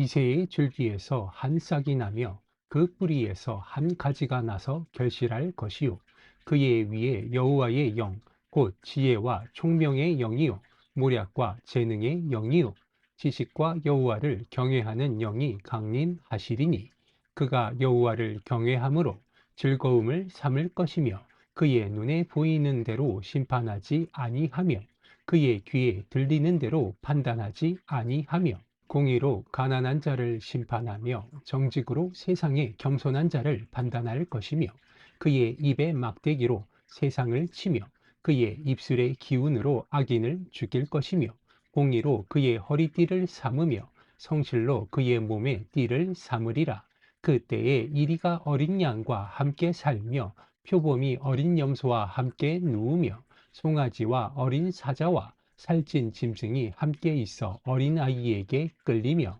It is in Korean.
이새의 줄기에서 한 싹이 나며 그 뿌리에서 한 가지가 나서 결실할 것이요. 그의 위에 여호와의 영 곧 지혜와 총명의 영이요. 모략과 재능의 영이요. 지식과 여호와를 경외하는 영이 강림하시리니 그가 여호와를 경외함으로 즐거움을 삼을 것이며 그의 눈에 보이는 대로 심판하지 아니하며 그의 귀에 들리는 대로 판단하지 아니하며 공의로 가난한 자를 심판하며 정직으로 세상의 겸손한 자를 판단할 것이며 그의 입의 막대기로 세상을 치며 그의 입술의 기운으로 악인을 죽일 것이며 공의로 그의 허리띠를 삼으며 성실로 그의 몸에 띠를 삼으리라. 그때에 이리가 어린 양과 함께 살며 표범이 어린 염소와 함께 누우며 송아지와 어린 사자와 살찐 짐승이 함께 있어 어린 아이에게 끌리며